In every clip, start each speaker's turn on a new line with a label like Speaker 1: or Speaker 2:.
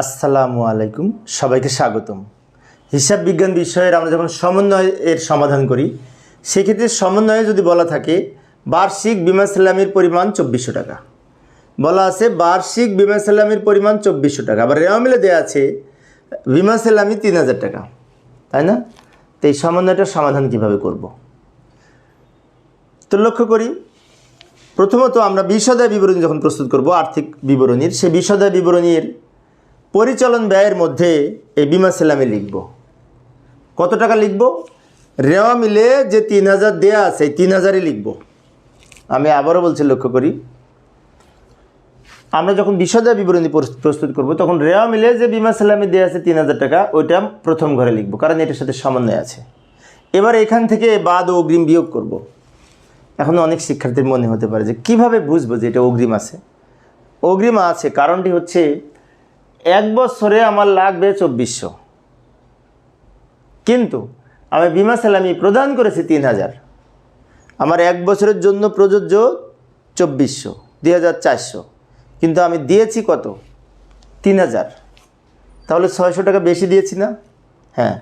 Speaker 1: আসসালামু আলাইকুম, সবাইকে স্বাগতম। হিসাব বিজ্ঞান বিষয়ের আমরা যখন সমন্বয় এর সমাধান করি, সেক্ষেত্রে সমন্বয়ে যদি বলা থাকে, বার্ষিক বিমা সালামির পরিমাণ চব্বিশশো টাকা। বলা আছে বার্ষিক বিমা সালামির পরিমাণ চব্বিশশো টাকা। আবার রেওয়া মিলে দেওয়া আছে বিমা সালামি তিন হাজার টাকা। তাই না? তো এই সমন্বয়টার সমাধান কীভাবে করব? তো লক্ষ্য করি, প্রথমত আমরা বিশদায় বিবরণী যখন প্রস্তুত করব, আর্থিক বিবরণীর, সেই বিশদায় বিবরণীর পরিচালন ব্যয়ের মধ্যে এই বিমা সেলামে লিখব। কত টাকা লিখব? রেওয়া মিলে যে তিন হাজার দেয়া আছে তিন হাজারই লিখব। আমি আবারও বলছি, লক্ষ্য করি। আমরা যখন বিশদায় বিবরণী প্রস- প্রস্তুত করব, তখন রেওয়া মিলে যে বিমা সেলামে দেওয়া আছে তিন হাজার টাকা, ওইটা প্রথম ঘরে লিখব, কারণ এটার সাথে সমন্বয় আছে। এবার এখান থেকে বাদ ও অগ্রিম বিয়োগ করব। এখন অনেক শিক্ষার্থীর মনে হতে পারে যে কীভাবে বুঝব যে এটা অগ্রিম আছে? অগ্রিম আছে, কারণটি হচ্ছে এক বছরে আমার লাগবে চব্বিশশো। কিন্তু আমি বিমা সালামি প্রদান করেছি তিন হাজার। আমার এক বছরের জন্য প্রযোজ্য চব্বিশশো, দুই হাজার চারশো। কিন্তু আমি দিয়েছি কত? তিন হাজার। তাহলে ছয়শো টাকা বেশি দিয়েছি না? হ্যাঁ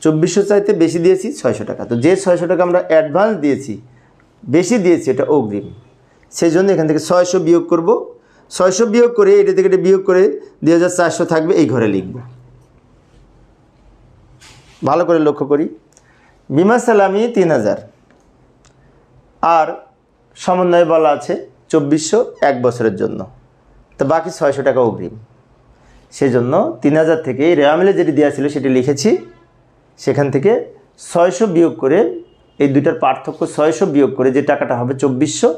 Speaker 1: চব্বিশশো চাইতে বেশি দিয়েছি ছয়শো টাকা। তো যে ছয়শো টাকা আমরা অ্যাডভান্স দিয়েছি, বেশি দিয়েছি এটা অগ্রিম। সেই জন্য এখান থেকে ছয়শো বিয়োগ করব। ছয়শো বিয়োগ করে, এটা থেকে এটা বিয়োগ করে দুই হাজার চারশো থাকবে, এই ঘরে লিখব। ভালো করে লক্ষ্য করি। বিমা সালামি তিন হাজার। আর সমন্বয়ে বলা আছে চব্বিশশো এক বছরের জন্য। তো বাকি ছয়শো টাকা অগ্রিম। সেই জন্য তিন হাজার থেকে এই রেওয়ামিলে যেটি দেওয়া ছিল সেটি লিখেছি। সেখান থেকে ছয়শো বিয়োগ করে, এই দুইটার পার্থক্য ছয়শো বিয়োগ করে যে টাকাটা হবে চব্বিশশো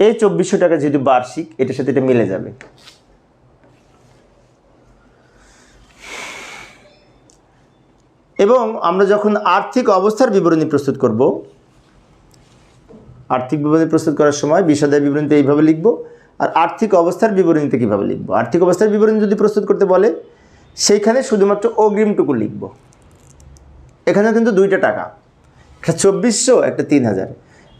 Speaker 1: এই চব্বিশশো টাকা যেহেতু বার্ষিক, এটার সাথে এটা মিলে যাবে। এবং আমরা যখন আর্থিক অবস্থার বিবরণী প্রস্তুত করব, আর্থিক বিবরণী প্রস্তুত করার সময় বিশদায় বিবরণীতে এইভাবে লিখব, আর আর্থিক অবস্থার বিবরণীতে কীভাবে লিখব? আর্থিক অবস্থার বিবরণী যদি প্রস্তুত করতে বলে, সেইখানে শুধুমাত্র অগ্রিমটুকু লিখব। এখানে কিন্তু দুইটা টাকা, একটা চব্বিশশো, একটা তিন হাজার।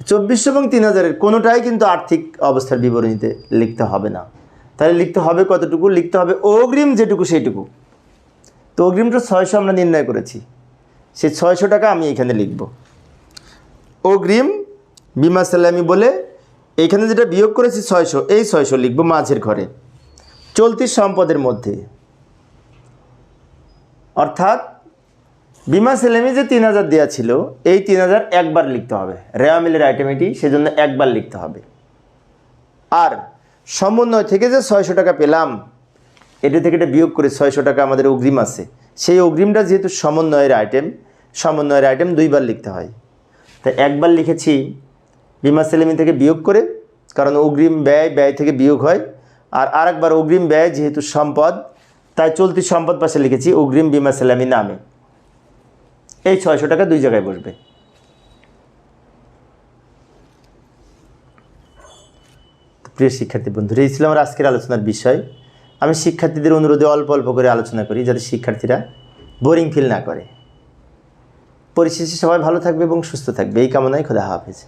Speaker 1: চব্বিশশো এবং তিন হাজারের কোনোটাই কিন্তু আর্থিক অবস্থার বিবরণীতে লিখতে হবে না। তাহলে লিখতে হবে কতটুকু? লিখতে হবে অগ্রিম যেটুকু সেইটুকু। তো অগ্রিমটা ছয়শো আমরা নির্ণয় করেছি। সেই ছয়শো টাকা আমি এখানে লিখব। অগ্রিম বিমা সালামি বলে এখানে যেটা বিয়োগ করেছি ছয়শো, এই ছয়শো লিখব মাঝের ঘরে। চলতি সম্পদের মধ্যে। অর্থাৎ বিমা সেলেমি যে তিন হাজার দেওয়া ছিল, এই তিন হাজার একবার লিখতে হবে। রেওয়া মিলের আইটেম এটি, সেজন্য একবার লিখতে হবে। আর সমন্বয় থেকে যে ছয়শো টাকা পেলাম, এটা থেকে এটা বিয়োগ করে ছয়শো টাকা আমাদের অগ্রিম আছে। সেই অগ্রিমটা যেহেতু সমন্বয়ের আইটেম সমন্বয়ের আইটেম দুইবার লিখতে হয়। তাই একবার লিখেছি বিমা সেলেমি থেকে বিয়োগ করে, কারণ অগ্রিম ব্যয় ব্যয় থেকে বিয়োগ হয়। আর আরেকবার অগ্রিম ব্যয় যেহেতু সম্পদ, তাই চলতি সম্পদ পাশে লিখেছি অগ্রিম বিমা সেলামি নামে। এই ছয়শো টাকা দুই জায়গায় বসবে। প্রিয় শিক্ষার্থী বন্ধুরা, এই ছিল আমার আজকের আলোচনার বিষয়। আমি শিক্ষার্থীদের অনুরোধে অল্প অল্প করে আলোচনা করি যাতে শিক্ষার্থীরা বোরিং ফিল না করে। পরিশেষে সবাই ভালো থাকবে এবং সুস্থ থাকবে। এই কামনায় খোদা হাফেজ।